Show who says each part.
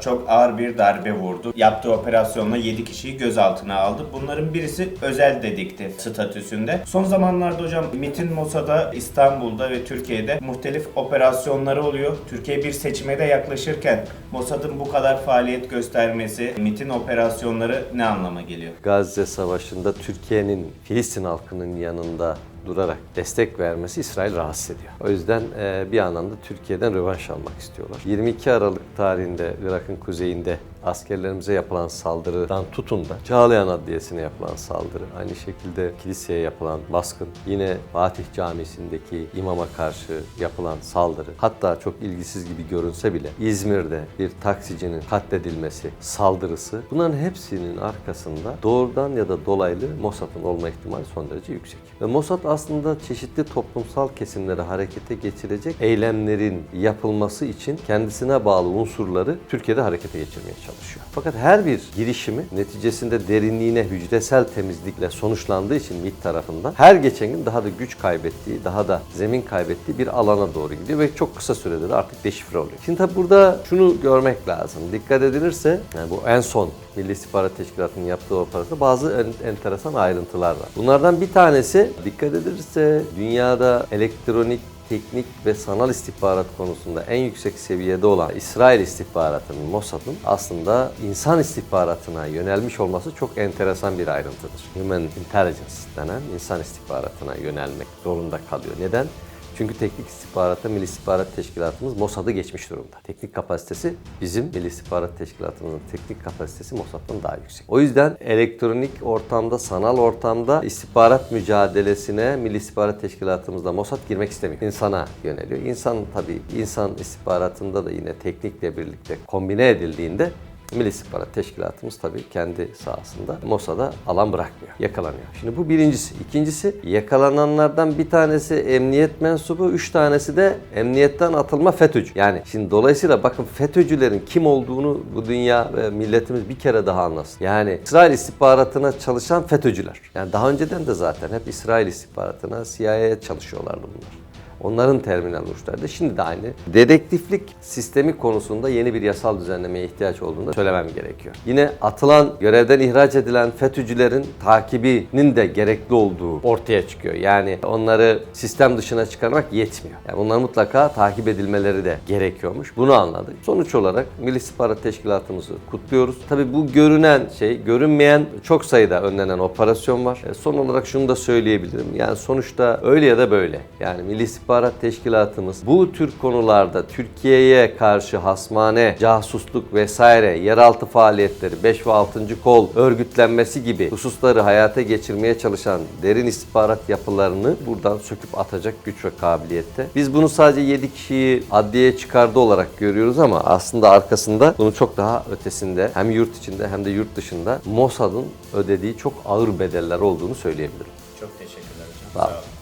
Speaker 1: çok ağır bir darbe vurdu. Yaptığı operasyonla 7 kişiyi gözaltına aldı. Bunların birisi özel dedektif statüsünde. Son zamanlarda hocam MIT'in Mossad'a İstanbul'da ve Türkiye'de muhtelif operasyonları oluyor. Türkiye bir seçime de yaklaşırken Mossad'ın bu kadar faaliyet göstermesi, MIT'in operasyonları ne anlama geliyor?
Speaker 2: Gazze Savaşı'nda Türkiye'nin Filistin halkının yanında durarak destek vermesi İsrail rahatsız ediyor. O yüzden e, bir anlamda Türkiye'den rövanş almak istiyorlar. 22 Aralık tarihinde Irak'ın kuzeyinde askerlerimize yapılan saldırıdan tutun da Çağlayan Adliyesi'ne yapılan saldırı, aynı şekilde kiliseye yapılan baskın, yine Fatih Camisi'ndeki imama karşı yapılan saldırı, hatta çok ilgisiz gibi görünse bile İzmir'de bir taksicinin katledilmesi, saldırısı, bunların hepsinin arkasında doğrudan ya da dolaylı Mossad'ın olma ihtimali son derece yüksek. Ve Mossad aslında çeşitli toplumsal kesimleri harekete geçirecek eylemlerin yapılması için kendisine bağlı unsurları Türkiye'de harekete geçirmeye çalışıyor. Fakat her bir girişimi neticesinde derinliğine hücresel temizlikle sonuçlandığı için MİT tarafından her geçen gün daha da güç kaybettiği, daha da zemin kaybettiği bir alana doğru gidiyor ve çok kısa sürede de artık deşifre oluyor. Şimdi tabi burada şunu görmek lazım. Dikkat edilirse yani bu en son Milli İstihbarat Teşkilatı'nın yaptığı operasyonda bazı en- enteresan ayrıntılar var. Bunlardan bir tanesi dikkat edilirse dünyada elektronik teknik ve sanal istihbarat konusunda en yüksek seviyede olan İsrail istihbaratının, Mossad'ın aslında insan istihbaratına yönelmiş olması çok enteresan bir ayrıntıdır. Human Intelligence denen insan istihbaratına yönelmek zorunda kalıyor. Neden? Çünkü teknik istihbarata Milli İstihbarat Teşkilatımız Mossad'ı geçmiş durumda. Teknik kapasitesi bizim Milli İstihbarat Teşkilatımızın teknik kapasitesi Mossad'dan daha yüksek. O yüzden elektronik ortamda, sanal ortamda istihbarat mücadelesine Milli İstihbarat Teşkilatımızda Mossad girmek istemiyor. İnsana yöneliyor. İnsan tabii insan istihbaratında da yine teknikle birlikte kombine edildiğinde Milli İstihbarat Teşkilatımız tabii kendi sahasında Mossad'a alan bırakmıyor. Yakalanıyor. Şimdi bu birincisi. İkincisi yakalananlardan bir tanesi emniyet mensubu, üç tanesi de emniyetten atılma FETÖ'cü. Yani şimdi dolayısıyla bakın FETÖ'cülerin kim olduğunu bu dünya ve milletimiz bir kere daha anlasın. Yani İsrail istihbaratına çalışan FETÖ'cüler. Yani daha önceden de zaten hep İsrail istihbaratına, CIA'ya çalışıyorlardı bunlar. Onların terminal uçlarıydı. Şimdi de aynı. Dedektiflik sistemi konusunda yeni bir yasal düzenlemeye ihtiyaç olduğunu söylemem gerekiyor. Yine atılan, görevden ihraç edilen FETÖ'cülerin takibinin de gerekli olduğu ortaya çıkıyor. Yani onları sistem dışına çıkarmak yetmiyor. Yani bunlar mutlaka takip edilmeleri de gerekiyormuş. Bunu anladık. Sonuç olarak Milli İstihbarat Teşkilatımızı kutluyoruz. Tabii bu görünen şey, görünmeyen çok sayıda önlenen operasyon var. E, Son olarak şunu da söyleyebilirim. Yani sonuçta öyle ya da böyle. Yani Milli Teşkilatımız bu tür konularda Türkiye'ye karşı hasmane, casusluk vesaire, yeraltı faaliyetleri, 5 ve 6. kol örgütlenmesi gibi hususları hayata geçirmeye çalışan derin istihbarat yapılarını buradan söküp atacak güç ve kabiliyette. Biz bunu sadece 7 kişiyi adliyeye çıkardı olarak görüyoruz ama aslında arkasında bunun çok daha ötesinde hem yurt içinde hem de yurt dışında Mossad'ın ödediği çok ağır bedeller olduğunu söyleyebilirim.
Speaker 1: Çok teşekkürler hocam.
Speaker 2: Sağ
Speaker 1: olun.